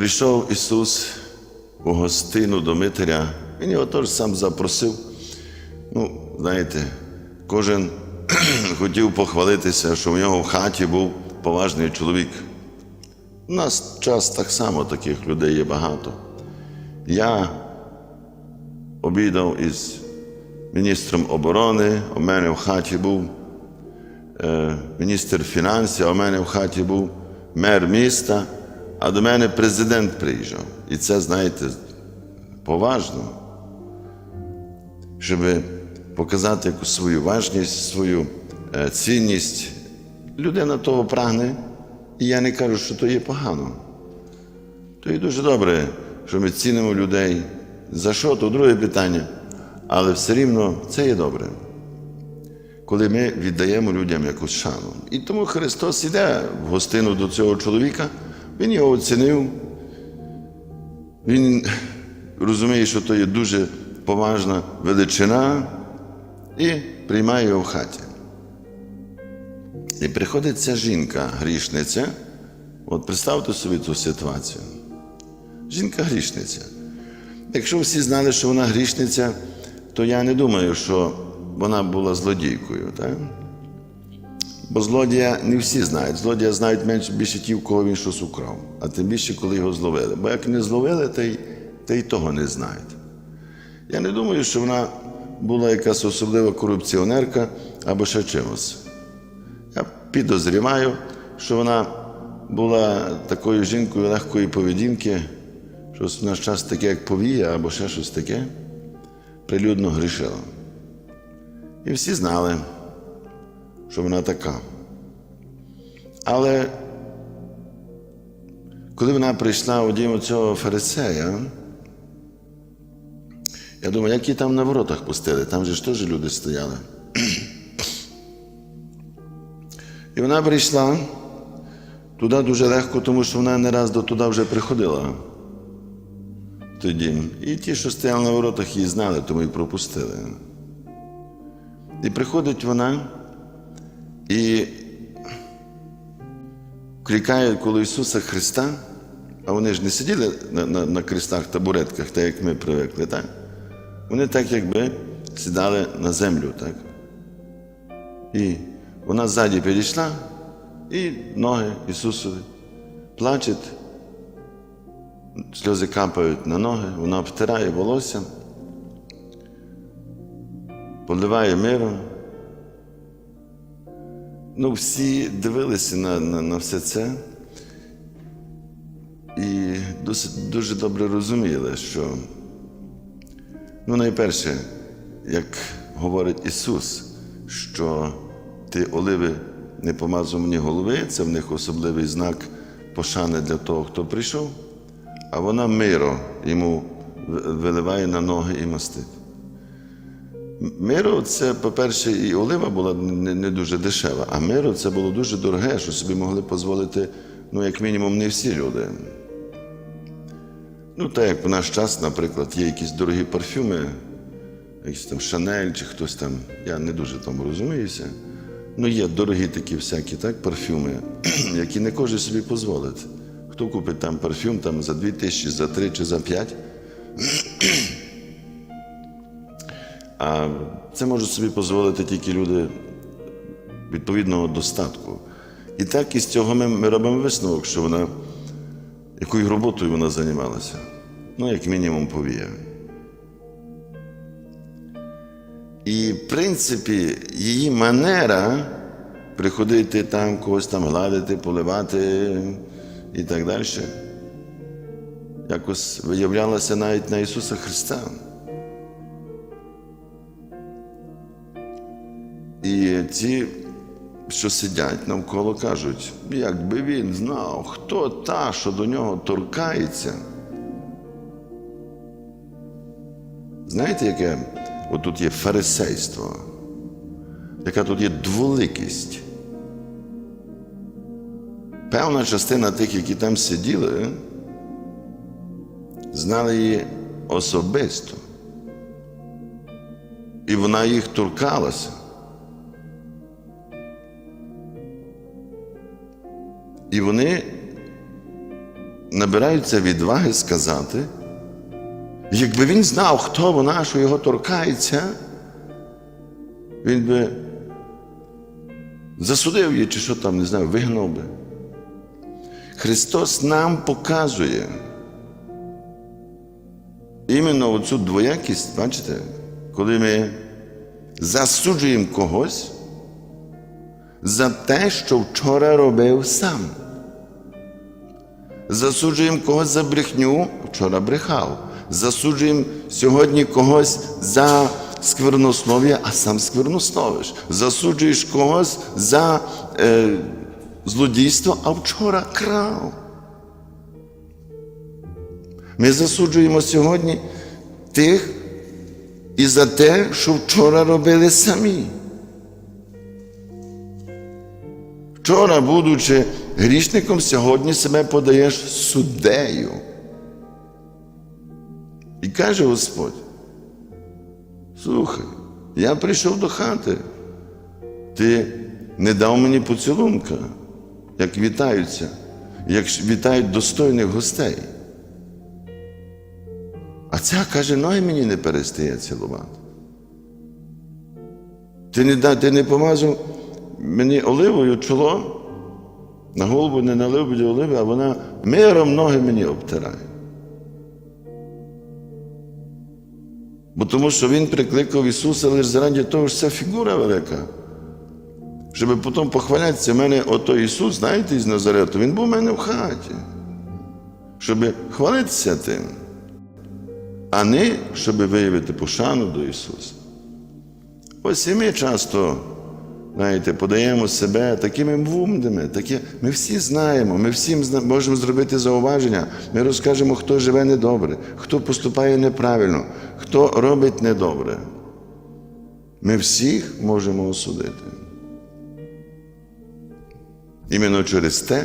Прийшов Ісус у гостину до Митаря, Він його теж сам запросив. Ну, знаєте, кожен хотів похвалитися, що в нього в хаті був поважний чоловік. У нас час так само таких людей є багато. Я обідав із міністром оборони, у мене в хаті був е, міністр фінансів, у мене в хаті був мер міста, а до мене президент приїжджав. І це, знаєте, поважно, щоб показати якусь свою важність, свою е, цінність. Людина того прагне, і я не кажу, що то є погано. То є дуже добре, що ми цінимо людей. За що, то друге питання. Але все рівно це є добре. Коли ми віддаємо людям якусь шану. І тому Христос іде в гостину до цього чоловіка, Він його оцінив. Він розуміє, що то є дуже поважна величина, і приймає його в хаті. І приходить ця жінка, грішниця. От представте собі цю ситуацію. Жінка грішниця. Якщо всі знали, що вона грішниця, то я не думаю, що вона була злодійкою. Так? Бо злодія не всі знають. Злодія знають менше більше ті, в кого він щось украв, а тим більше, коли його зловили. Бо як не зловили, то й, то й того не знають. Я не думаю, що вона була якась особлива корупціонерка або ще чимось. Я підозріваю, що вона була такою жінкою легкої поведінки, щось в наш час таке, як повія, або ще щось таке, прилюдно грішила. І всі знали, що вона така. Але коли вона прийшла у дім цього фарисея, я думаю, як її там на воротах пустили, там же ж теж люди стояли. І вона прийшла туди дуже легко, тому що вона не раз до туди вже приходила. дім. І ті, що стояли на воротах, її знали, тому і пропустили. І приходить вона і клікає коло Ісуса Христа, а вони ж не сиділи на, на, на крестах, табуретках, так як ми привикли, так? Вони так якби сідали на землю, так? І вона ззаді підійшла, і ноги Ісусові плаче, сльози капають на ноги, вона обтирає волосся, поливає миром. Ну, всі дивилися на, на, на все це і досить, дуже добре розуміли, що, ну, найперше, як говорить Ісус, що ти оливи не помазав мені голови, це в них особливий знак пошани для того, хто прийшов, а вона миро йому виливає на ноги і мастить. Миро це, по-перше, і олива була не, не дуже дешева, а миро це було дуже дороге, що собі могли дозволити, ну, як мінімум, не всі люди. Ну, так як в наш час, наприклад, є якісь дорогі парфюми, якийсь там Шанель чи хтось там, я не дуже там розуміюся. Ну, є дорогі такі всякі так, парфюми, які не кожен собі дозволить. Хто купить там парфюм там, за 2 тисячі, за 3 чи за 5. А це можуть собі дозволити тільки люди відповідного достатку. І так із цього ми, ми робимо висновок, що вона, якою роботою вона займалася. Ну, як мінімум, повія. І, в принципі, її манера приходити там, когось там гладити, поливати і так далі, якось виявлялася навіть на Ісуса Христа. І ті, що сидять навколо, кажуть, якби він знав, хто та, що до нього торкається. Знаєте, яке отут є фарисейство, яка тут є дволикість. Певна частина тих, які там сиділи, знали її особисто. І вона їх торкалася. І вони набираються відваги сказати, якби він знав, хто вона, що його торкається, він би засудив її, чи що там, не знаю, вигнав би. Христос нам показує іменно оцю двоякість, бачите, коли ми засуджуємо когось за те, що вчора робив сам. Засуджуємо когось за брехню, вчора брехав. Засуджуємо сьогодні когось за сквернослов'я, а сам сквернословиш. Засуджуєш когось за е, злодійство, а вчора крав. Ми засуджуємо сьогодні тих і за те, що вчора робили самі. Вчора, будучи грішником, сьогодні себе подаєш суддею. І каже Господь: слухай, я прийшов до хати, ти не дав мені поцілунка, як вітаються, як вітають достойних гостей. А ця каже, ноги мені не перестає цілувати. Ти не, ти не помазав мені оливою чоло, на голову не налив буде оливи, а вона миром ноги мені обтирає. Бо тому що він прикликав Ісуса лише заради того, що це фігура велика. Щоб потім похвалятися, мене ото Ісус, знаєте, із Назарету, Він був у мене в хаті. Щоб хвалитися тим, а не щоб виявити пошану до Ісуса. Ось і ми часто, знаєте, подаємо себе такими вумними, такі, ми всі знаємо, ми всім можемо зробити зауваження. Ми розкажемо, хто живе недобре, хто поступає неправильно, хто робить недобре. Ми всіх можемо осудити. Іменно через те,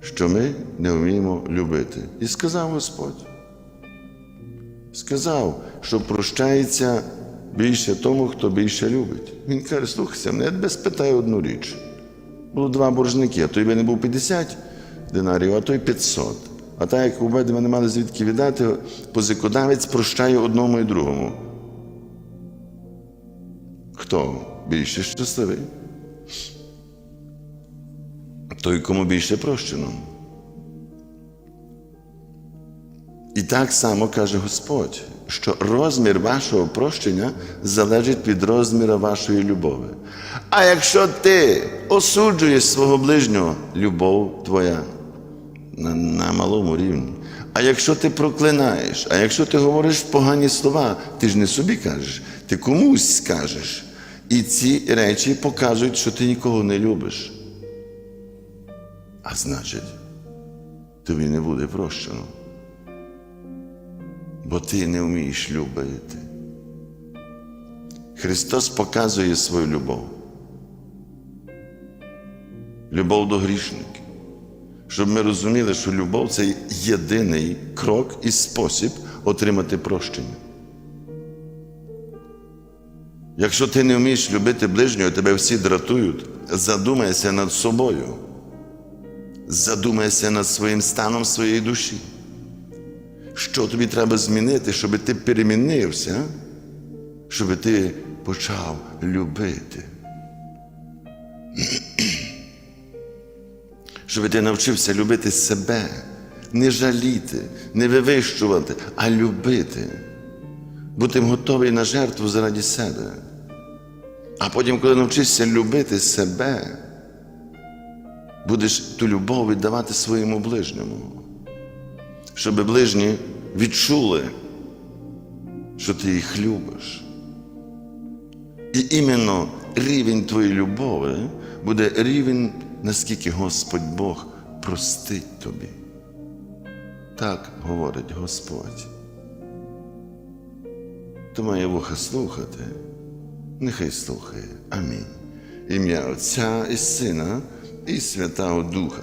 що ми не вміємо любити. І сказав Господь. Сказав, що прощається більше тому, хто більше любить. Він каже, слухайся, мене тебе спитає одну річ. Було два боржники, а той би не був 50 динарів, а той 500. А так як обидва не мали звідки віддати, позикодавець прощає одному і другому. Хто більше щасливий? Той, кому більше прощено. І так само каже Господь, що розмір вашого прощення залежить від розміру вашої любові. А якщо ти осуджуєш свого ближнього, любов твоя на, на малому рівні. А якщо ти проклинаєш, а якщо ти говориш погані слова, ти ж не собі кажеш, ти комусь скажеш. І ці речі показують, що ти нікого не любиш. А значить, тобі не буде прощено бо ти не вмієш любити. Христос показує свою любов. Любов до грішників. Щоб ми розуміли, що любов це єдиний крок і спосіб отримати прощення. Якщо ти не вмієш любити ближнього, тебе всі дратують, задумайся над собою, задумайся над своїм станом своєї душі. Що тобі треба змінити, щоб ти перемінився, щоб ти почав любити. Щоб ти навчився любити себе, не жаліти, не вивищувати, а любити, бути готовий на жертву заради себе. А потім, коли навчишся любити себе, будеш ту любов віддавати своєму ближньому щоб ближні відчули, що ти їх любиш. І іменно рівень твоєї любові буде рівень, наскільки Господь Бог простить тобі. Так говорить Господь. Хто має вуха слухати, нехай слухає. Амінь. Ім'я Отця і Сина і Святого Духа.